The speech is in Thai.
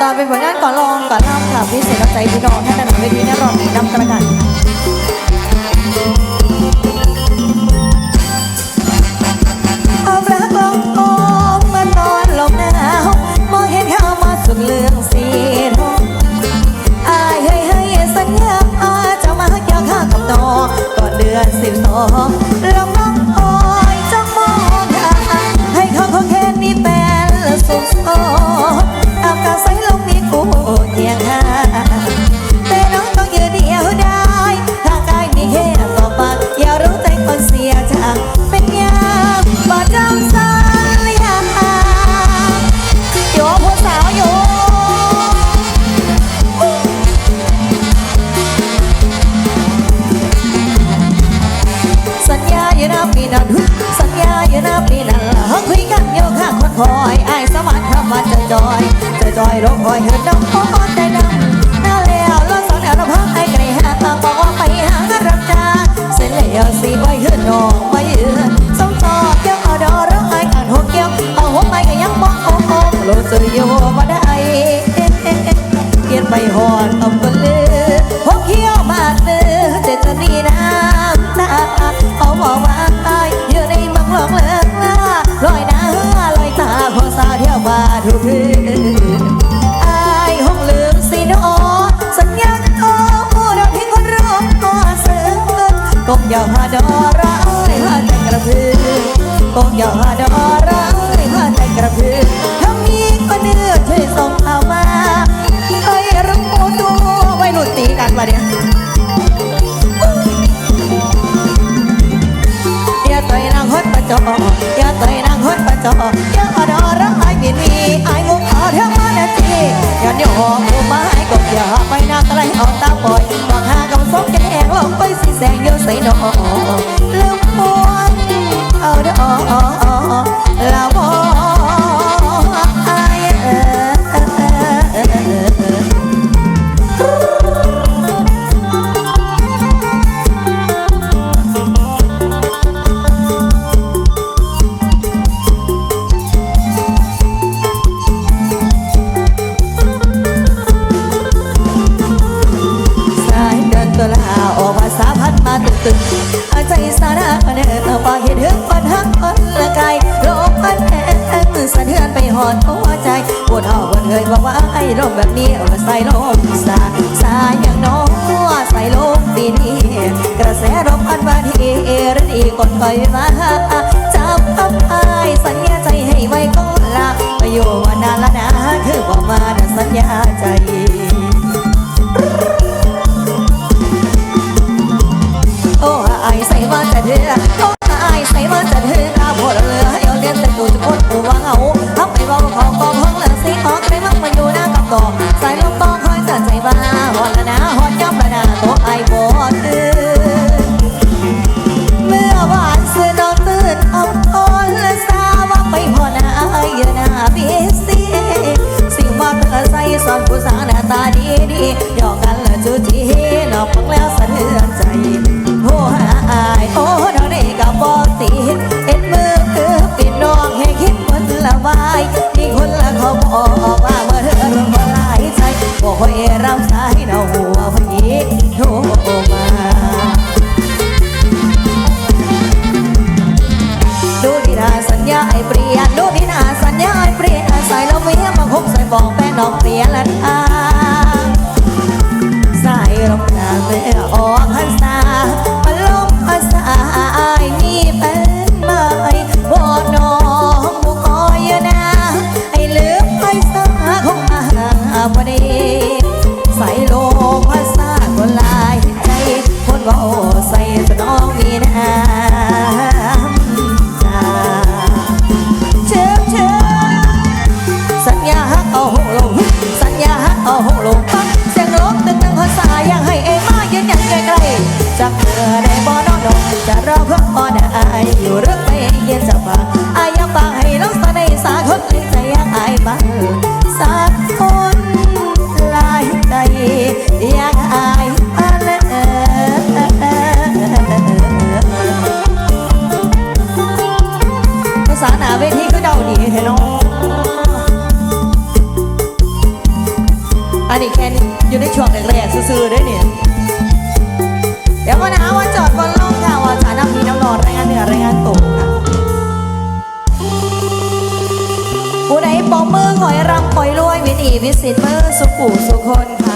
ตาเป็นผลงานก่อนลองก่อนท่ำค่ะพิเศษรับใจพี่น้องท่านนั้นเวทีนี้รอติดตามกันละกันสุดเลืองสีทองอายเฮ้ยเฮ้ยสัญญาอาจะมาหักยาข้ากับน้องก่อนเดือนสิบสอง จอยจอยอยร้องคอยเหินน้ำคอย ก็อย่าดอร้ายถ้าในกระเพื่อมถ้ามีก็เนื้อช่วยส่งเอามาไอ้รังโมตัวไว้หลุดตีกันมาเนี่ยอย่าต่อยนางฮดประจออย่าต่อยนางฮดประจออย่าดอร้ายบินมีไอ้มูขอเท่ามานาทีอย่าโยก oh, oh. ลมแบบนี้เอาใส่ลมสาสาอย่างน้องใส่ลมปีนี้กระแสรบอันวันเอรดีกนคอยมาจับอับ ยละทา Áo 咙 อันนี้แค่นี้อยู่ในช่วงแรกๆซื่อๆได้วยเนี่ยเดี๋ยวก็นะว่าจอดบนล่องค่ะว่าจะนำมีน้ำนอนรายงานเหนือรายงานตกค่ะผู้ใดปอมือหอยรำปล่อยรวยวินีวิสิตมือสุขูสุคนค่ะ